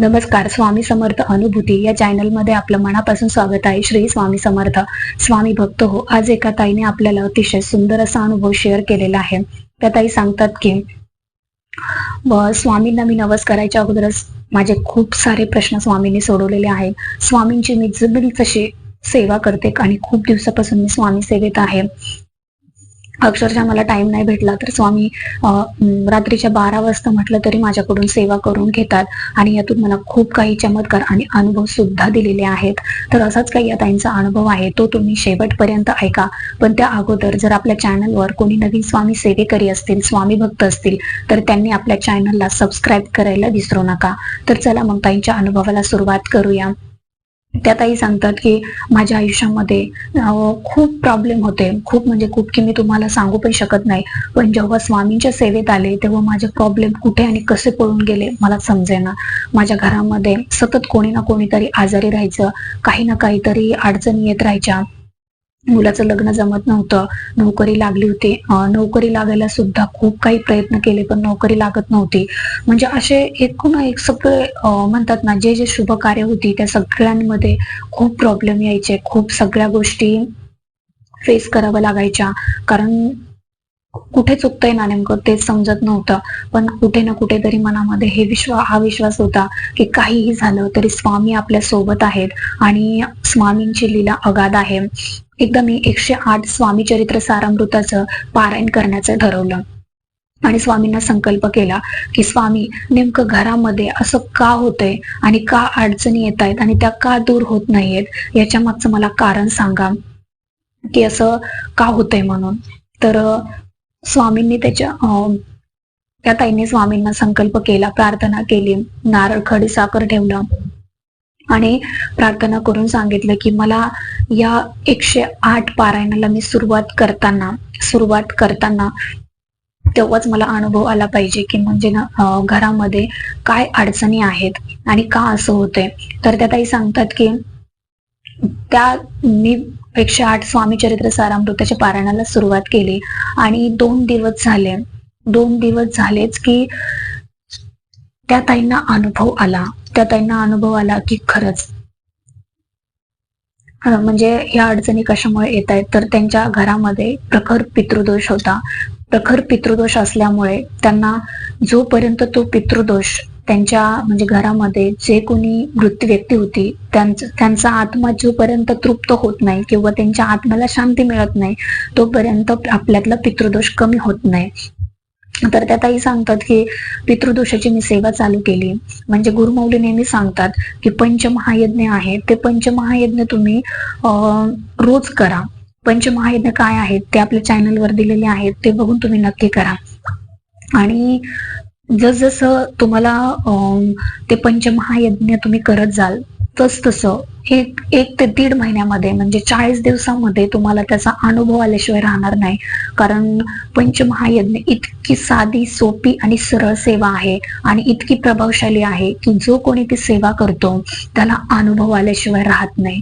नमस्कार स्वामी समर्थ अनुभूती या चॅनलमध्ये आपलं मनापासून स्वागत आहे. श्री स्वामी समर्थ स्वामी भक्त हो. आज एका ताईने आपल्याला अतिशय सुंदर असा अनुभव शेअर केलेला आहे. त्या ताई सांगतात की स्वामींना मी नवस करायच्या अगोदरच माझे खूप सारे प्रश्न स्वामींनी सोडवलेले आहेत. स्वामींची मी जमेल तशी सेवा करते आणि खूप दिवसापासून मी स्वामी सेवेत आहे. अक्षरशः मला टाइम नाही भेटला तर स्वामी रात्रीच्या बारा वाजता म्हटलं तरी माझ्याकडून सेवा करून घेतात आणि यातून मला खूप काही चमत्कार आणि अनुभव सुद्धा दिलेले आहेत. तर असाच काही या ताईंचा अनुभव आहे तो तुम्ही शेवटपर्यंत ऐका. पण त्या अगोदर जर आपल्या चॅनलवर कोणी नवीन स्वामी सेवेकरी असतील स्वामी भक्त असतील तर त्यांनी आपल्या चॅनलला सबस्क्राईब करायला विसरू नका. तर चला मग ताईंच्या अनुभवाला सुरुवात करूया. त्या ताई सांगतात की माझ्या आयुष्यामध्ये खूप प्रॉब्लेम होते. खूप म्हणजे खूप की मी तुम्हाला सांगू पण शकत नाही. पण जेव्हा स्वामींच्या सेवेत आले तेव्हा माझे प्रॉब्लेम कुठे आणि कसे पळून गेले मला समजेना. माझ्या घरामध्ये सतत कोणी ना कोणीतरी आजारी राहायचं. काही ना काहीतरी अडचणी येत राहायच्या. मुलाचं लग्न जमत नव्हतं. नोकरी लागली होती. नोकरी लागायला सुद्धा खूप काही प्रयत्न केले पण नोकरी लागत नव्हती. म्हणजे असे एकूण एक सगळे म्हणतात ना जे जे शुभ कार्य होती त्या सगळ्यांमध्ये खूप प्रॉब्लेम यायचे. खूप सगळ्या गोष्टी फेस कराव्या लागायच्या. कारण कुठे चुकतंय ना नेमकं तेच समजत नव्हतं. पण कुठे ना कुठेतरी मनामध्ये हे विश्वास हा विश्वास होता की काहीही झालं तरी स्वामी आपल्यासोबत आहेत आणि स्वामींची लीला अगाध आहे. एकदा मी एकशे आठ स्वामी चरित्र सारामृताचं पारायण करण्याचं ठरवलं. आणि स्वामींना संकल्प केला की स्वामी नेमकं घरामध्ये असं का होतंय आणि का अडचणी येत आहेत आणि त्या का दूर होत नाहीयेत? याच्या मागचं मला कारण सांगा की असं का होतंय म्हणून? तर स्वामींनी त्याच्या अं, त्या ताईंनी स्वामींना संकल्प केला प्रार्थना केली नारळ खडी साखर ठेवलं. आणि प्रार्थना करून सांगितलं की मला या एकशे आठ पारायणाला मी सुरुवात करताना सुरुवात करताना तेव्हाच मला अनुभव आला पाहिजे की म्हणजे ना घरामध्ये काय अडचणी आहेत आणि का असं होतंय. तर त्या ताई सांगतात की त्या मी एकशे आठ स्वामी चरित्र सारामृताच्या पारायणाला सुरुवात केली. आणि दोन दिवस झाले. दोन दिवस झालेच की त्या ताईंना अनुभव आला. त्या ताईंना अनुभव आला की खरंच म्हणजे या अडचणी कशामुळे येत आहेत तर त्यांच्या घरामध्ये प्रखर पितृदोष होता. प्रखर पितृदोष असल्यामुळे त्यांना जोपर्यंत तो पितृदोष त्यांच्या म्हणजे घरामध्ये जे कोणी मृत्यू व्यक्ती होती त्यांचा त्यांचा आत्मा जोपर्यंत तृप्त होत नाही किंवा त्यांच्या आत्म्याला शांती मिळत नाही तोपर्यंत आपल्यातला पितृदोष कमी होत नाही. तर त्या ताई सांगतात की पितृदोषाची मी सेवा चालू केली. म्हणजे गुरुमौली नेहमी सांगतात की पंचमहायज्ञ आहे ते पंचमहायज्ञ तुम्ही रोज करा. पंचमहायज्ञ काय आहेत ते आपल्या चॅनलवर दिलेले आहेत ते बघून तुम्ही नक्की करा. आणि जसजसं तुम्हाला ते पंचमहायज्ञ तुम्ही करत जाल तस तसं एक एक ते दीड महिन्यामध्ये म्हणजे चाळीस दिवसामध्ये तुम्हाला त्याचा अनुभव आल्याशिवाय राहणार नाही. कारण पंचमहायज्ञ इतकी साधी सोपी आणि सरळ सेवा आहे आणि इतकी प्रभावशाली आहे की जो कोणी ती सेवा करतो त्याला अनुभव आल्याशिवाय राहत नाही.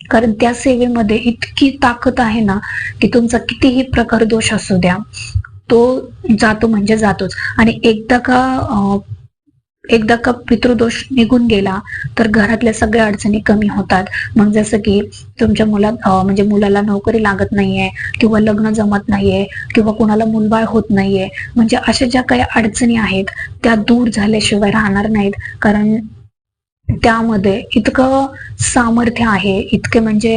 कारण त्या सेवेमध्ये इतकी ताकद आहे ना की तुमचा कितीही प्रकार दोष असू द्या तो जातो म्हणजे जातोच. आणि एकदा का एकदा का पितृदोष निघून गेला तर घरातल्या सगळ्या अडचणी कमी होतात. मग जसं की तुमच्या मुला म्हणजे मुलाला नोकरी लागत नाहीये किंवा लग्न जमत नाहीये किंवा कोणाला मुलबाळ होत नाहीये म्हणजे अशा ज्या काही अडचणी आहेत त्या दूर झाल्याशिवाय राहणार नाहीत. कारण त्यामध्ये इतकं सामर्थ्य आहे इतके म्हणजे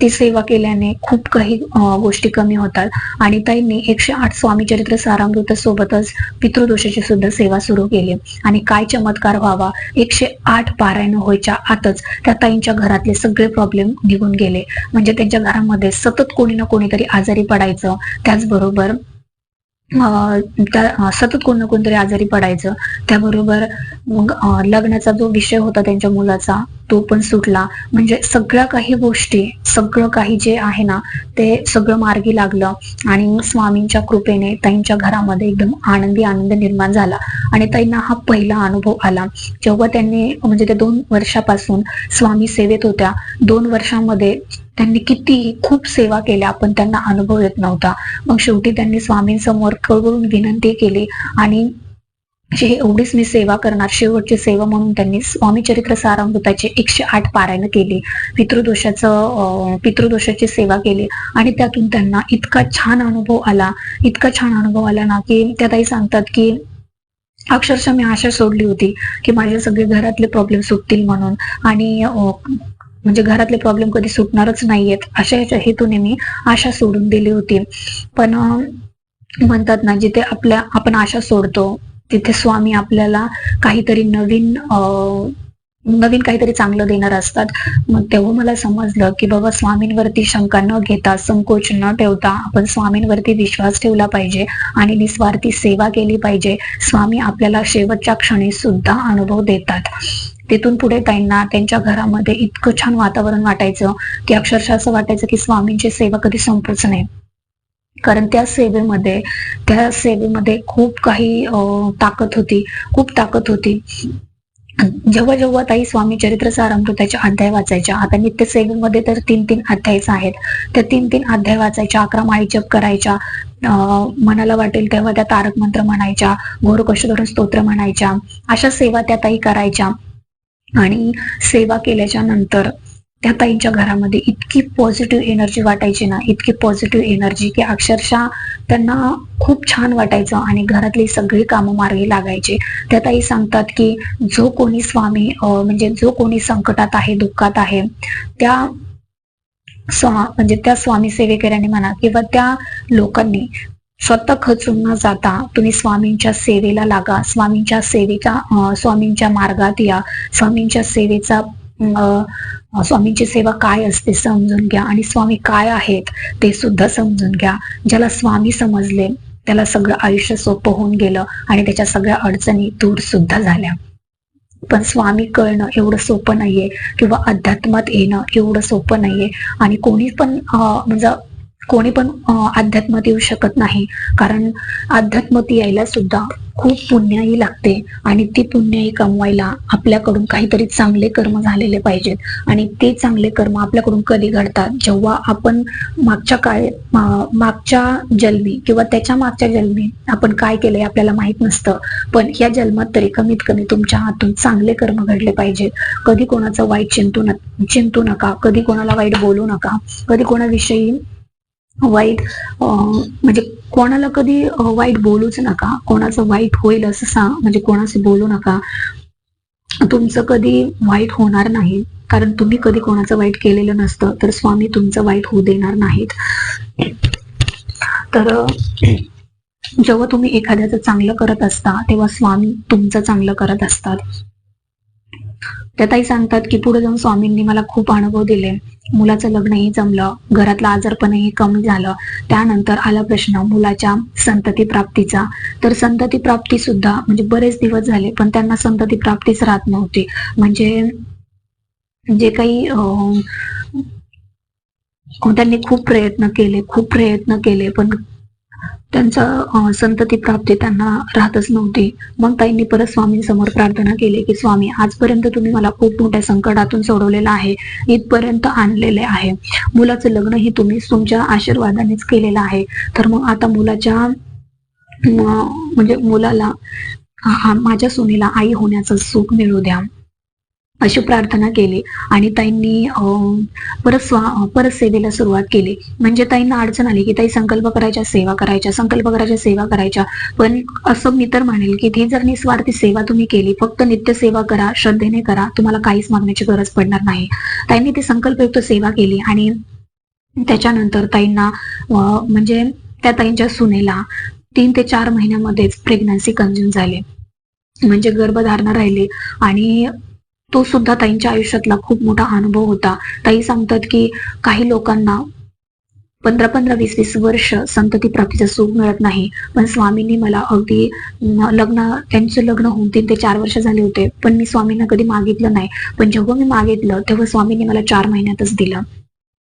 ती सेवा केल्याने खूप काही गोष्टी कमी होतात. आणि ताईंनी एकशे आठ स्वामी चरित्र सारामृत सोबतच पितृदोषाची सुद्धा सेवा सुरू केली. आणि काय चमत्कार व्हावा एकशे आठ पारायण व्हायच्या आतच त्या ताईंच्या घरातले सगळे प्रॉब्लेम निघून गेले. म्हणजे त्यांच्या घरामध्ये सतत कोणी ना कोणीतरी आजारी पडायचं त्याचबरोबर त्या सतत कोण ना कोणतरी आजारी पडायचं. त्याबरोबर मग लग्नाचा जो विषय होता त्यांच्या मुलाचा तो पण सुटला. म्हणजे सगळ्या काही गोष्टी सगळं काही जे आहे ना ते सगळं मार्गी लागलं. आणि स्वामींच्या कृपेने ताईंच्या घरामध्ये एकदम आनंदी आनंद निर्माण झाला. आणि ताईंना हा पहिला अनुभव आला. जेव्हा त्यांनी म्हणजे ते दोन वर्षापासून स्वामी सेवेत होत्या दोन वर्षामध्ये त्यांनी किती खूप सेवा केल्या पण त्यांना अनुभव येत नव्हता. मग शेवटी त्यांनी स्वामींसमोर करून विनंती केली आणि ची एवढीच मी सेवा करणार शेवटची सेवा म्हणून त्यांनी स्वामी चरित्र सारामृताची एकशे आठ पारायण केली. पितृदोषाचं पितृदोषाची सेवा केली आणि त्यातून त्यांना इतका छान अनुभव आला इतका छान अनुभव आला ना की त्या ताई सांगतात की अक्षरशः मी आशा सोडली होती की माझे सगळे घरातले प्रॉब्लेम सुटतील म्हणून. आणि म्हणजे घरातले प्रॉब्लेम कधी सुटणारच नाहीयेत. अशा ह्याच्या हेतूने मी आशा सोडून दिली होती. पण म्हणतात ना जिथे आपल्या आपण आशा सोडतो तिथे स्वामी आपल्याला काहीतरी नवीन नवीन काहीतरी चांगलं देणार असतात. मग तेव्हा मला समजलं की बाबा स्वामींवरती शंका न घेता संकोच न ठेवता आपण स्वामींवरती विश्वास ठेवला पाहिजे आणि निस्वार्थी सेवा केली पाहिजे. स्वामी आपल्याला शेवटच्या क्षणी सुद्धा अनुभव देतात. तिथून पुढे ताईंना त्यांच्या घरामध्ये इतकं छान वातावरण वाटायचं की अक्षरशः असं वाटायचं की स्वामींची सेवा कधी संपूच नये कारण त्या सेवेमध्ये त्या सेवेमध्ये खूप काही ताकद होती खूप ताकद होती. जेव्हा जेव्हा ताई स्वामी चरित्र त्याच्या अध्याय वाचायच्या आता नित्य सेवेमध्ये तर तीन तीन अध्यायच आहेत. त्या तीन तीन अध्याय वाचायच्या अकरा माळी जप करायच्या मनाला वाटेल तेव्हा त्या तारक मंत्र म्हणायच्या घोर कशोधरण स्तोत्र म्हणायच्या अशा सेवा त्या ताई करायच्या. आणि सेवा केल्याच्यानंतर त्या ताईंच्या घरामध्ये इतकी पॉझिटिव्ह एनर्जी वाटायची ना इतकी पॉझिटिव्ह एनर्जी की अक्षरशः त्यांना खूप छान वाटायचं आणि घरातली सगळी कामं मार्गी लागायची. त्या ताई सांगतात की जो कोणी स्वामी म्हणजे जो कोणी संकटात आहे दुःखात आहे त्या स्वा म्हणजे त्या स्वामी सेवेकऱ्यांनी म्हणा किंवा त्या लोकांनी स्वतः खचून न जाता तुम्ही स्वामींच्या सेवेला लागा. स्वामींच्या सेवेचा स्वामींच्या मार्गात या. स्वामींच्या सेवेचा स्वामींची सेवा काय असते समजून घ्या. आणि स्वामी काय आहेत ते सुद्धा समजून घ्या. ज्याला स्वामी समजले त्याला सगळं आयुष्य सोपं होऊन गेलं आणि त्याच्या सगळ्या अडचणी दूर सुद्धा झाल्या. पण स्वामी कळणं एवढं सोपं नाहीये किंवा अध्यात्मात येणं एवढं सोपं नाहीये. आणि कोणी पण म्हणजे कोणी पण अं, अध्यात्मात येऊ शकत नाही. कारण अध्यात्मात यायला सुद्धा खूप पुण्याही लागते आणि ती पुण्याही कमवायला आपल्याकडून काहीतरी चांगले कर्म झालेले पाहिजेत. आणि ते चांगले कर्म आपल्याकडून कधी घडतात? जेव्हा आपण मागच्या काळ मागच्या जन्मी किंवा त्याच्या मागच्या जन्मी आपण काय केलंय आपल्याला माहीत नसतं. पण या जन्मात तरी कमीत कमी तुमच्या हातून चांगले कर्म घडले पाहिजेत. कधी कोणाचं वाईट चिंतू न चिंतू नका. कधी कोणाला वाईट बोलू नका. कधी कोणाविषयी वाईट म्हणजे कोणाला कधी वाईट बोलूच नका. कोणाचं वाईट होईल असं सांग म्हणजे कोणाशी बोलू नका. तुमचं कधी वाईट होणार नाही. कारण तुम्ही कधी कोणाचं वाईट केलेलं नसतं तर स्वामी तुमचं वाईट होऊ देणार नाहीत. तर जेव्हा तुम्ही एखाद्याचं चांगलं करत असता तेव्हा स्वामी तुमचं चांगलं करत असतात. त्या ताई सांगतात की पुढे जाऊन स्वामींनी मला खूप अनुभव दिले. मुलाचं लग्नही जमलं. घरातलं आजारपणही कमी झालं. त्यानंतर आला प्रश्न मुलाच्या संतती प्राप्तीचा. तर संतती प्राप्ती सुद्धा म्हणजे बरेच दिवस झाले पण त्यांना संतती प्राप्तीच राहत नव्हती. म्हणजे जे काही अं, त्यांनी खूप प्रयत्न केले खूप प्रयत्न केले पण त्यांचं संतती प्राप्ती त्यांना राहतच नव्हती. मग ताईंनी परत स्वामींसमोर प्रार्थना केली की स्वामी आजपर्यंत तुम्ही मला खूप मोठ्या संकटातून सोडवलेलं आहे इथपर्यंत आणलेले आहे. मुलाचं लग्नही तुम्ही तुमच्या आशीर्वादानेच केलेलं आहे. तर मग आता मुलाच्या म्हणजे मुलाला माझ्या सुनेला आई होण्याचं सुख मिळू द्या. अशी प्रार्थना केली आणि ताईंनी अं, परत स्वा परत सेवेला सुरुवात केली. म्हणजे ताईंना अडचण आली की ताई संकल्प करायच्या सेवा करायच्या संकल्प करायच्या सेवा करायच्या. पण असं मी तर म्हणेल की ती जर निस्वार्थी सेवा तुम्ही केली फक्त नित्य सेवा करा श्रद्धेने करा तुम्हाला काहीच मागण्याची गरज पडणार नाही. ताईंनी ती संकल्पयुक्त सेवा केली आणि त्याच्यानंतर ताईंना म्हणजे त्या ताईंच्या सुनेला तीन ते चार महिन्यामध्येच प्रेग्नन्सी कन्झ्युम झाली. म्हणजे गर्भधारणा राहिली आणि तो सुद्धा ताईंच्या आयुष्यातला खूप मोठा अनुभव होता. ताई सांगतात की काही लोकांना पंधरा पंधरा वीस वीस वर्ष संतती प्राप्तीचं सुख मिळत नाही. पण स्वामींनी मला अगदी लग्न त्यांचं लग्न होऊन तीन ते चार वर्ष झाले होते. पण मी स्वामींना कधी मागितलं नाही. पण जेव्हा मी मागितलं तेव्हा स्वामींनी मला चार महिन्यातच दिलं.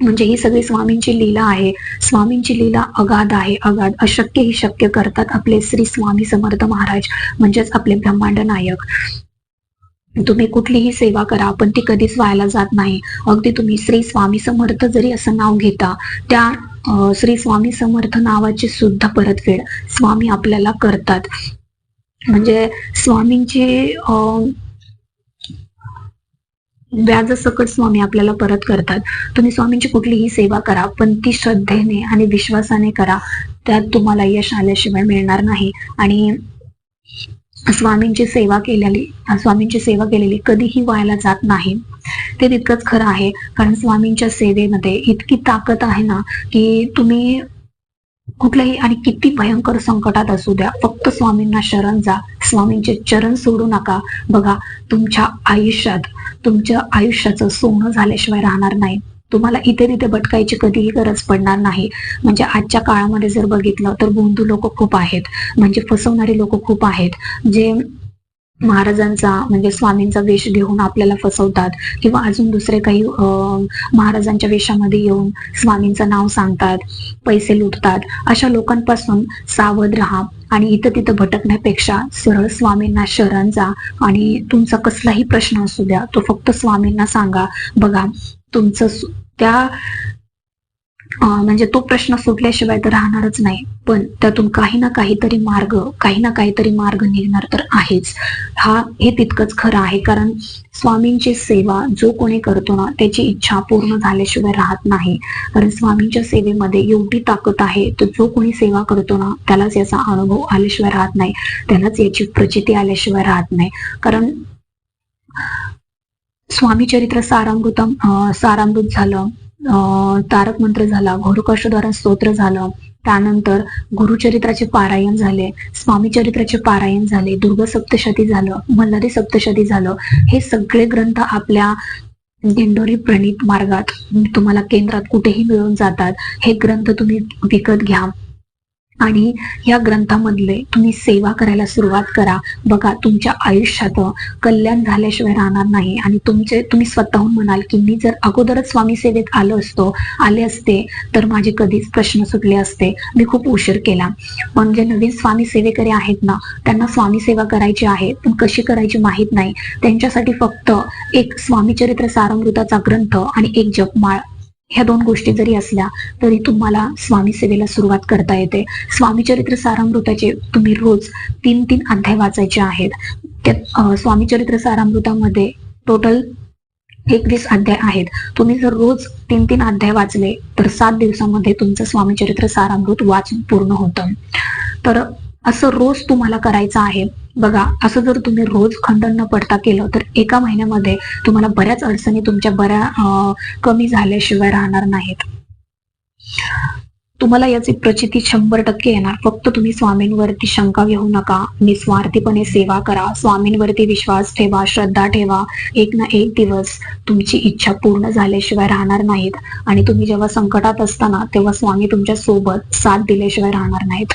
म्हणजे ही सगळी स्वामींची लीला आहे. स्वामींची लीला अगाध आहे. अगाध अशक्य ही शक्य करतात आपले श्री स्वामी समर्थ महाराज म्हणजेच आपले ब्रह्मांड नायक. तुम्ही कुठलीही सेवा करा पण ती कधीच व्हायला जात नाही. अगदी तुम्ही श्री स्वामी समर्थ जरी असं नाव घेता त्या श्री स्वामी समर्थ नावाची सुद्धा परतफेड स्वामी आपल्याला करतात. म्हणजे स्वामींची अं, व्याजसकट स्वामी आपल्याला परत करतात. तुम्ही स्वामींची कुठलीही सेवा करा पण ती श्रद्धेने आणि विश्वासाने करा. त्यात तुम्हाला यश आल्याशिवाय मिळणार नाही. आणि स्वामींची सेवा केलेली स्वामींची सेवा केलेली कधीही व्हायला जात नाही. ते तितकंच खरं आहे. कारण स्वामींच्या सेवेमध्ये इतकी ताकद आहे ना की तुम्ही कुठल्याही आणि किती भयंकर संकटात असू द्या फक्त स्वामींना शरण जा. स्वामींचे चरण सोडू नका. बघा तुमच्या आयुष्यात तुमच्या आयुष्याचं सोनं झाल्याशिवाय राहणार नाही. तुम्हाला इथे तिथे भटकायची कधीही गरज पडणार नाही. म्हणजे आजच्या काळामध्ये जर बघितलं तर बोंधू लोक खूप आहेत. म्हणजे फसवणारे लोक खूप आहेत. जे महाराजांचा म्हणजे स्वामींचा वेश घेऊन आपल्याला फसवतात किंवा अजून दुसरे काही महाराजांच्या वेशामध्ये येऊन स्वामींचं नाव सांगतात पैसे लुटतात अशा लोकांपासून सावध राहा आणि इथं तिथं भटकण्यापेक्षा सरळ स्वामींना शरण जा आणि तुमचा कसलाही प्रश्न असू द्या तो फक्त स्वामींना सांगा. बघा तुमचं त्या म्हणजे तो प्रश्न सुटल्याशिवाय तर राहणारच नाही. पण त्यातून काही ना काहीतरी मार्ग काही ना काहीतरी मार्ग निघणार तर आहेच. हा हे तितकंच खरं आहे. कारण स्वामींची सेवा जो कोणी करतो ना त्याची इच्छा पूर्ण झाल्याशिवाय राहत नाही. कारण स्वामींच्या सेवेमध्ये एवढी ताकद आहे तर जो कोणी सेवा करतो ना त्यालाच याचा अनुभव आल्याशिवाय राहत नाही. त्यालाच याची प्रचिती आल्याशिवाय राहत नाही. कारण स्वामी चरित्र सारामृतम सारामृत झालं तारक मंत्र झाला घोरकष्टद्वारा स्तोत्र झालं त्यानंतर गुरुचरित्राचे पारायण झाले स्वामी चरित्राचे पारायण झाले दुर्ग सप्तशती झालं मल्हारी सप्तशती झालं हे सगळे ग्रंथ आपल्या दिंडोरी प्रणित मार्गात तुम्हाला केंद्रात कुठेही मिळून जातात. हे ग्रंथ तुम्ही विकत घ्या. आणि या ग्रंथामधले तुम्ही सेवा करायला सुरुवात करा. बघा तुमच्या आयुष्यात कल्याण झाल्याशिवाय राहणार नाही. आणि तुमचे तुम्ही स्वतःहून म्हणाल की मी जर अगोदरच स्वामी सेवेत आलो असतो आले असते तर माझे कधीच प्रश्न सुटले असते. मी खूप उशीर केला. पण जे नवीन स्वामी सेवेकरी आहेत ना त्यांना स्वामी सेवा करायची आहे पण कशी करायची माहीत नाही. त्यांच्यासाठी फक्त एक स्वामी चरित्र सारामृताचा ग्रंथ आणि एक जपमाळ. ह्या दोन गोष्टी जरी असल्या तरी तुम्हाला स्वामी सेवेला सुरुवात करता येते. स्वामीचरित्र सारामृताचे तुम्ही रोज तीन तीन अध्याय वाचायचे आहेत. त्यात स्वामीचरित्र सारामृतामध्ये टोटल एकवीस अध्याय आहेत. तुम्ही जर रोज तीन तीन अध्याय वाचले तर सात दिवसामध्ये तुमचं स्वामीचरित्र सारामृत वाचून पूर्ण होतं. तर असं रोज तुम्हाला करायचं आहे. बघा असं जर तुम्ही रोज खंडन न पडता केलं तर एका महिन्यामध्ये तुम्हाला बऱ्याच अडचणी तुमच्या बऱ्या कमी झाल्याशिवाय राहणार नाहीत. तुम्हाला याची प्रचिती शंभर टक्के येणार. फक्त तुम्ही स्वामींवरती शंका घेऊ नका. निस्वार्थीपणे सेवा करा. स्वामींवरती विश्वास ठेवा श्रद्धा ठेवा. एक ना एक दिवस तुमची इच्छा पूर्ण झाल्याशिवाय राहणार नाहीत. आणि तुम्ही जेव्हा संकटात असताना तेव्हा स्वामी तुमच्यासोबत साथ दिल्याशिवाय राहणार नाहीत.